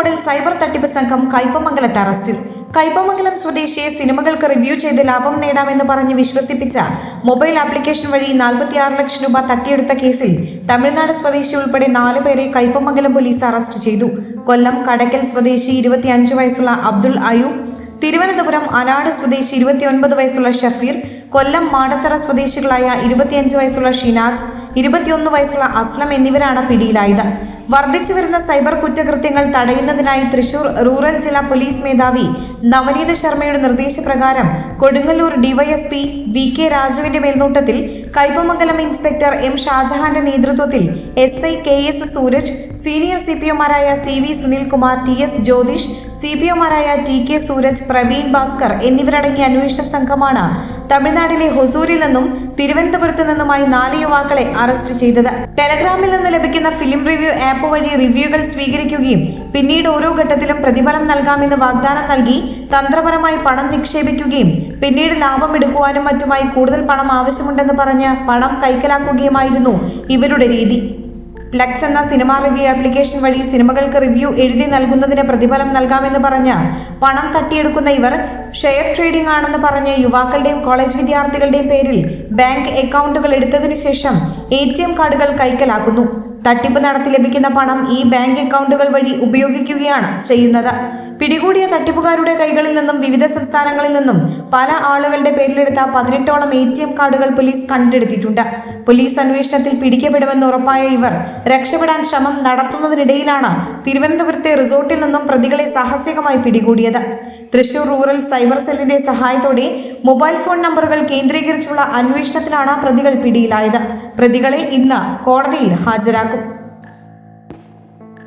Model cyber തട്ടിപ്പ് സംഘം കയ്പമംഗലത്ത് അറസ്റ്റിൽ. കയ്പമംഗലം സ്വദേശിയെ സിനിമകൾക്ക് റിവ്യൂ ചെയ്ത് ലാഭം നേടാമെന്ന് പറഞ്ഞ് വിശ്വസിപ്പിച്ച മൊബൈൽ ആപ്ലിക്കേഷൻ വഴി നാൽപ്പത്തിയാറ് ലക്ഷം രൂപ തട്ടിയെടുത്ത കേസിൽ തമിഴ്നാട് സ്വദേശി ഉൾപ്പെടെ നാല് പേരെ കയ്പമംഗലം പോലീസ് അറസ്റ്റ് ചെയ്തു. കൊല്ലം കടക്കൽ സ്വദേശി ഇരുപത്തിയഞ്ച് വയസ്സുള്ള അബ്ദുൾ അയൂബ് തിരുവനന്തപുരം അനാട് സ്വദേശി ഇരുപത്തിയൊൻപത് വയസ്സുള്ള ഷഫീർ കൊല്ലം മാടത്തറ സ്വദേശികളായ ഇരുപത്തിയഞ്ച് വയസ്സുള്ള ഷിനാജ് ഇരുപത്തിയൊന്ന് വയസ്സുള്ള അസ്ലം എന്നിവരാണ് പിടിയിലായത്. വർദ്ധിച്ചു വരുന്ന സൈബർ കുറ്റകൃത്യങ്ങൾ തടയുന്നതിനായി തൃശൂർ റൂറൽ ജില്ലാ പോലീസ് മേധാവി നവനീത് ശർമ്മയുടെ നിർദ്ദേശപ്രകാരം കൊടുങ്ങല്ലൂർ ഡിവൈഎസ്പി വി കെ രാജുവിന്റെ മേൽനോട്ടത്തിൽ കൈപ്പമംഗലം ഇൻസ്പെക്ടർ എം ഷാജഹാന്റെ നേതൃത്വത്തിൽ S I K S Sooraj senior C P ഒമാരായ C V Sunilkumar T S Jyothish C P ഒമാരായ T K Sooraj Praveen Bhaskar എന്നിവരടങ്ങിയ അന്വേഷണ സംഘമാണ് തമിഴ്നാട്ടിലെ ഹൊസൂരിൽ നിന്നും തിരുവനന്തപുരത്തു നിന്നുമായി നാല് യുവാക്കളെ അറസ്റ്റ് ചെയ്തത്. ടെലഗ്രാമിൽ നിന്ന് ലഭിക്കുന്ന ഫിലിം റിവ്യൂ ആപ്പ് വഴി റിവ്യൂകൾ സ്വീകരിക്കുകയും പിന്നീട് ഓരോ ഘട്ടത്തിലും പ്രതിഫലം നൽകാമെന്ന് വാഗ്ദാനം നൽകി തന്ത്രപരമായി പണം നിക്ഷേപിക്കുകയും പിന്നീട് ലാഭം എടുക്കുവാനും മറ്റുമായി കൂടുതൽ പണം ആവശ്യമുണ്ടെന്ന് പറഞ്ഞ് പണം കൈക്കലാക്കുകയുമായിരുന്നു ഇവരുടെ രീതി. ഫ്ലെക്സ് എന്ന സിനിമ റിവ്യൂ ആപ്ലിക്കേഷൻ വഴി സിനിമകൾക്ക് റിവ്യൂ എഴുതി നൽകുന്നതിന് പ്രതിഫലം നൽകാമെന്ന് പറഞ്ഞ് പണം തട്ടിയെടുക്കുന്ന ഇവർ ഷെയർ ട്രേഡിംഗ് ആണെന്ന് പറഞ്ഞ് യുവാക്കളുടെയും കോളേജ് വിദ്യാർത്ഥികളുടെയും പേരിൽ ബാങ്ക് അക്കൗണ്ടുകൾ എടുത്തതിനു ശേഷം എ ടി എം കാർഡുകൾ കൈക്കലാക്കുന്നു. തട്ടിപ്പ് നടത്തി ലഭിക്കുന്ന പണം ഈ ബാങ്ക് അക്കൗണ്ടുകൾ വഴി ഉപയോഗിക്കുകയാണ് ചെയ്യുന്നത്. പിടികൂടിയ തട്ടിപ്പുകാരുടെ കൈകളിൽ നിന്നും വിവിധ സംസ്ഥാനങ്ങളിൽ നിന്നും പല ആളുകളുടെ പേരിലെടുത്ത പതിനെട്ടോളം എ ടി എം കാർഡുകൾ പോലീസ് കണ്ടെടുത്തിട്ടുണ്ട്. പോലീസ് അന്വേഷണത്തിൽ പിടിക്കപ്പെടുമെന്ന് ഉറപ്പായ ഇവർ രക്ഷപ്പെടാൻ ശ്രമം നടത്തുന്നതിനിടയിലാണ് തിരുവനന്തപുരത്തെ റിസോർട്ടിൽ നിന്നും പ്രതികളെ സാഹസികമായി പിടികൂടിയത്. തൃശൂർ റൂറൽ സൈബർ സെല്ലിന്റെ സഹായത്തോടെ മൊബൈൽ ഫോൺ നമ്പറുകൾ കേന്ദ്രീകരിച്ചുള്ള അന്വേഷണത്തിലാണ് പ്രതികൾ പിടിയിലായത്. പ്രതികളെ ഇന്ന് കോടതിയിൽ ഹാജരാക്കും.